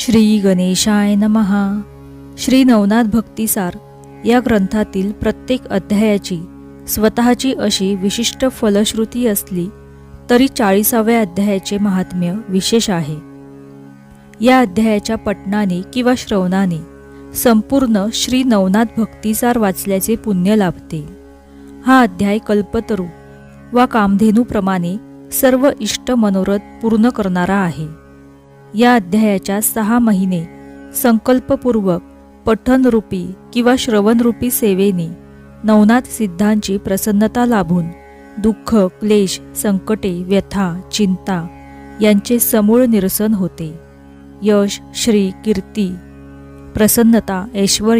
श्री गणेशाय नमहा श्री नवनाथ भक्तिसार या ग्रंथातील प्रत्येक अध्यायाची स्वतःची अशी विशिष्ट फलश्रुती असली तरी चाळीसाव्या अध्यायाचे महात्म्य विशेष आहे. या अध्यायाच्या पठणाने किंवा श्रवणाने संपूर्ण श्री नवनाथ भक्तिसार वाचल्याचे पुण्य लाभते. हा अध्याय कल्पतरू वा कामधेनूप्रमाणे सर्व इष्ट मनोरथ पूर्ण करणारा आहे. या अध्यायाच्या सहा महिने संकल्पपूर्वक पठनरूपी किंवा श्रवणरूपी सेवेने नवनाथ सिद्धांची प्रसन्नता लाभून दुःख क्लेश संकटे व्यथा चिंता यांचे समूळ निरसन होते. यश श्री कीर्ती प्रसन्नता ऐश्वर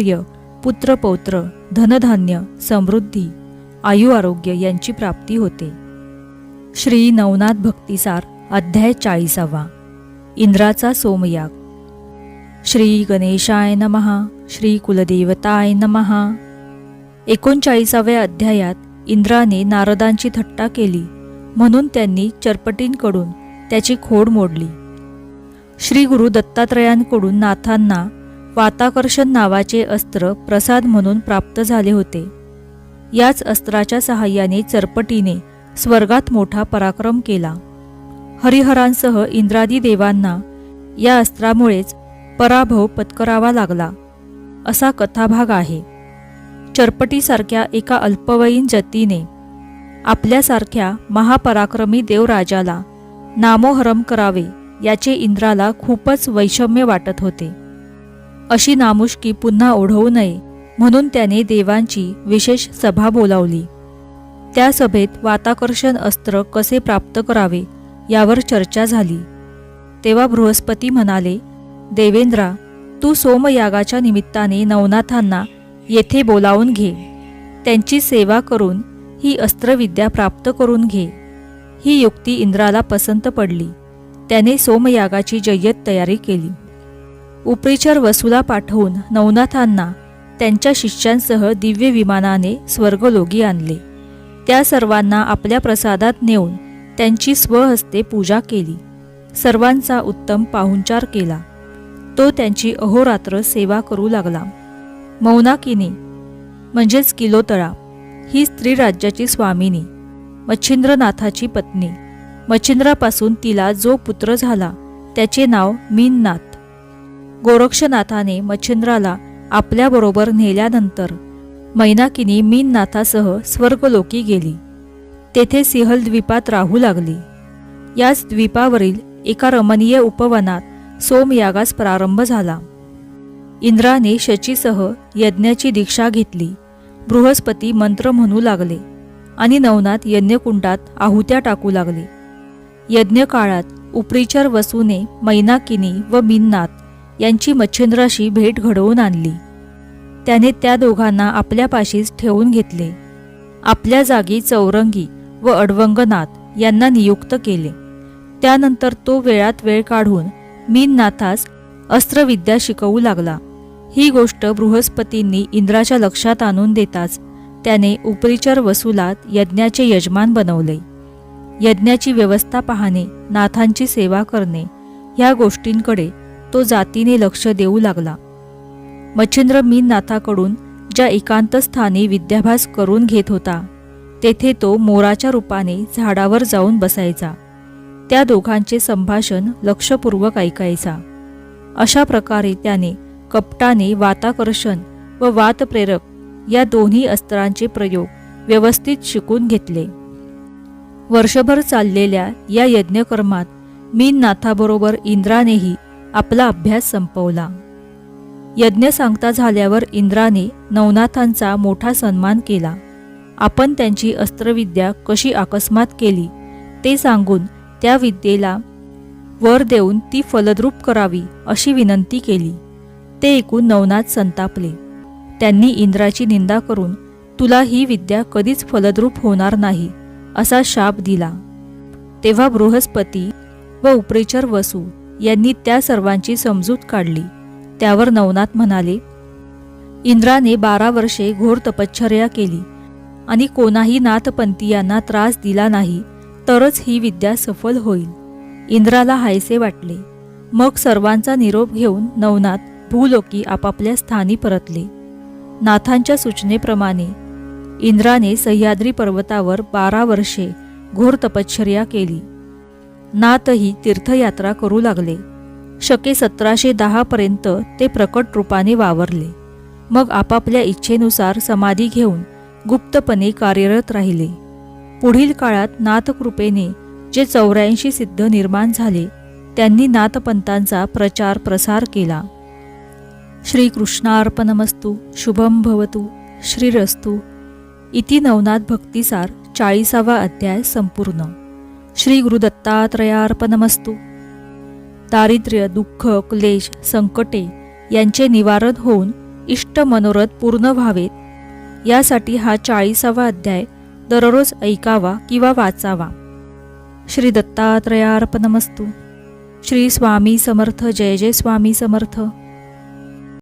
पुत्रपौत्र धनधान्य समृद्धी आयु आरोग्य यांची प्राप्ती होते. श्री नवनाथ भक्तिसार अध्याय चाळीसावा. इंद्राचा सोमयाग. श्री गणेशाय नमहा श्री कुलदेवताय नमहा एकोणचाळीसाव्या अध्यायात इंद्राने नारदांची थट्टा केली म्हणून त्यांनी चरपटींकडून त्याची खोड मोडली. श्री गुरु दत्तात्रयांकडून नाथांना वाताकर्षण नावाचे अस्त्र प्रसाद म्हणून प्राप्त झाले होते. याच अस्त्राच्या सहाय्याने चरपटीने स्वर्गात मोठा पराक्रम केला. हरिहरांसह इंद्रादी देवांना या अस्त्रामुळेच पराभव पत्करावा लागला. असा कथाभाग आहे. चरपटीसारख्या एका अल्पवयीन जतीने आपल्यासारख्या महापराक्रमी देवराजाला नामोहरम करावे याचे इंद्राला खूपच वैषम्य वाटत होते. अशी नामुष्की पुन्हा ओढवू नये म्हणून त्याने देवांची विशेष सभा बोलावली. त्या सभेत वाताकर्षण अस्त्र कसे प्राप्त करावे यावर चर्चा झाली. तेव्हा बृहस्पती म्हणाले देवेंद्रा तू सोमयागाच्या निमित्ताने नवनाथांना येथे बोलावून घे. त्यांची सेवा करून ही अस्त्रविद्या प्राप्त करून घे. ही युक्ती इंद्राला पसंत पडली. त्याने सोमयागाची जय्यत तयारी केली. उपरीचर वसुला पाठवून नवनाथांना त्यांच्या शिष्यांसह दिव्य विमानाने स्वर्गलोगी आणले. त्या सर्वांना आपल्या प्रसादात नेऊन त्यांची स्वहस्ते पूजा केली. सर्वांचा उत्तम पाहुणचार केला. तो त्यांची अहोरात्र सेवा करू लागला. मौनाकिनी म्हणजेच किलोतळा ही स्त्री राज्याची स्वामिनी मच्छिंद्रनाथाची पत्नी. मच्छिंद्रापासून तिला जो पुत्र झाला त्याचे नाव मीननाथ. गोरक्षनाथाने मच्छिंद्राला आपल्याबरोबर नेल्यानंतर मैनाकिनी मीननाथासह स्वर्गलोकी गेली. तेथे सिंहल द्वीपात राहू लागली. याच द्वीपावरील एका रमणीय उपवनात सोमयागास प्रारंभ झाला. इंद्राने शचीसह यज्ञाची दीक्षा घेतली. बृहस्पती मंत्र म्हणू लागले आणि नवनाथ यज्ञकुंडात आहुत्या टाकू लागले. यज्ञकाळात उपरीचर वसूने मैनाकिनी व मिन्नाथ यांची मच्छिंद्राशी भेट घडवून आणली. त्याने त्या दोघांना आपल्यापाशीच ठेवून घेतले. आपल्या जागी चौरंगी व अडवंगनाथ यांना नियुक्त केले. त्यानंतर तो वेळात वेळ काढून मीननाथास अस्त्रविद्या शिकवू लागला. ही गोष्ट बृहस्पतींनी इंद्राच्या लक्षात आणून देताच त्याने उपरिचर वसुलात यज्ञाचे यजमान बनवले. यज्ञाची व्यवस्था पाहणे नाथांची सेवा करणे ह्या गोष्टींकडे तो जातीने लक्ष देऊ लागला. मच्छिंद्र मीननाथाकडून ज्या एकांतस्थानी विद्याभास विद्याभ्यास करून घेत होता तेथे तो मोराच्या रूपाने झाडावर जाऊन बसायचा. त्या दोघांचे संभाषण लक्षपूर्वक ऐकायचा. अशा प्रकारे त्याने कपटाने वाताकर्षण व वातप्रेरक या दोन्ही अस्त्रांचे प्रयोग व्यवस्थित शिकून घेतले. वर्षभर चाललेल्या या यज्ञकर्मात मीननाथाबरोबर इंद्रानेही आपला अभ्यास संपवला. यज्ञ सांगता झाल्यावर इंद्राने नवनाथांचा मोठा सन्मान केला. आपण त्यांची अस्त्रविद्या कशी अकस्मात केली ते सांगून त्या विद्येला वर देऊन ती फलद्रूप करावी अशी विनंती केली. ते ऐकून नवनाथ संतापले. त्यांनी इंद्राची निंदा करून तुला ही विद्या कधीच फलद्रूप होणार नाही असा शाप दिला. तेव्हा बृहस्पती व उपरेचर वसू यांनी त्या सर्वांची समजूत काढली. त्यावर नवनाथ म्हणाले इंद्राने बारा वर्षे घोर तपश्चर्या केली. आणि कोणाही नाथपंथीयांना त्रास दिला नाही तरच ही विद्या सफल होईल. इंद्राला हायसे वाटले. मग सर्वांचा निरोप घेऊन नवनाथ भूलोकी आपापल्या स्थानी परतले. नाथांच्या सूचनेप्रमाणे इंद्राने सह्याद्री पर्वतावर बारा वर्षे घोर तपश्चर्या केली. नाथही तीर्थयात्रा करू लागले. शके सतराशे दहापर्यंत ते प्रकट रूपाने वावरले. मग आपापल्या इच्छेनुसार समाधी घेऊन गुप्तपणे कार्यरत राहिले. पुढील काळात नाथकृपेने जे चौऱ्याऐंशी सिद्ध निर्माण झाले त्यांनी नाथपंथांचा प्रचार प्रसार केला. श्रीकृष्णार्पणमस्तु शुभम भवतु श्रीरस्तु. इति नवनाथ भक्तिसार चाळीसावा अध्याय संपूर्ण. श्री गुरुदत्तात्रयार्पणमस्तू दारिद्र्य दुःख क्लेश संकटे यांचे निवारण होऊन इष्ट मनोरथ पूर्ण व्हावेत. यासाठी हा चाळीसावा अध्याय दररोज ऐकावा किंवा वाचावा. श्री दत्तात्रयार्पणमस्तू. श्री स्वामी समर्थ जय जय स्वामी समर्थ.